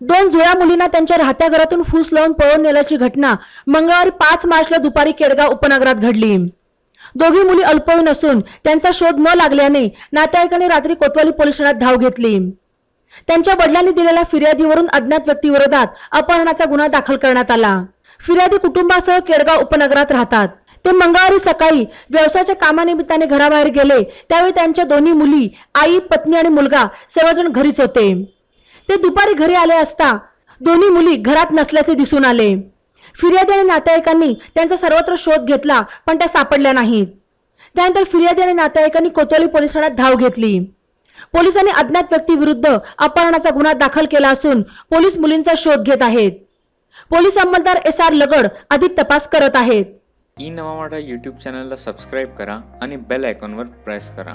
दोन जुळ्या मुलींना त्यांच्या राहत्या घरातून फूस लावून पळून नेल्याची घटना मंगळवारी पाच मार्चला दुपारी केडगाव उपनगरात घडली. दोघी मुली अल्पवयीन असून त्यांचा शोध न लागल्याने नातेवाईकांनी रात्री कोतवाली पोलीस ठाण्यात धाव घेतली. त्यांच्या वडिलांनी दिलेल्या फिर्यादीवरून अज्ञात व्यक्तीविरोधात अपहरणाचा गुन्हा दाखल करण्यात आला. फिर्यादी कुटुंबासह केडगाव उपनगरात राहतात. ते मंगळवारी सकाळी व्यवसायाच्या कामानिमित्ताने घराबाहेर गेले. त्यावेळी त्यांच्या दोन्ही मुली आई पत्नी आणि मुलगा सर्वजण घरीच होते. ते दुपारी घरी आले असता दोन्ही मुली घरात नसल्याचे दिसून आले. फिर्यादी आणि नातेवाईकांनी त्यांचा सर्वत्र शोध घेतला पण त्या सापडल्या नाहीत. त्यानंतर फिर्यादी आणि नातेवाईकांनी कोतवाली पोलीस ठाण्यात धाव घेतली. पोलिसांनी अज्ञात व्यक्तीविरुद्ध अपहरणाचा गुन्हा दाखल केला असून पोलीस मुलींचा शोध घेत आहेत. पोलीस अंमलदार एस आर लगड अधिक तपास करत आहेत. ई नवा मराठा यूट्यूब चॅनलला सबस्क्राईब करा आणि बेल आयकॉनवर प्रेस करा.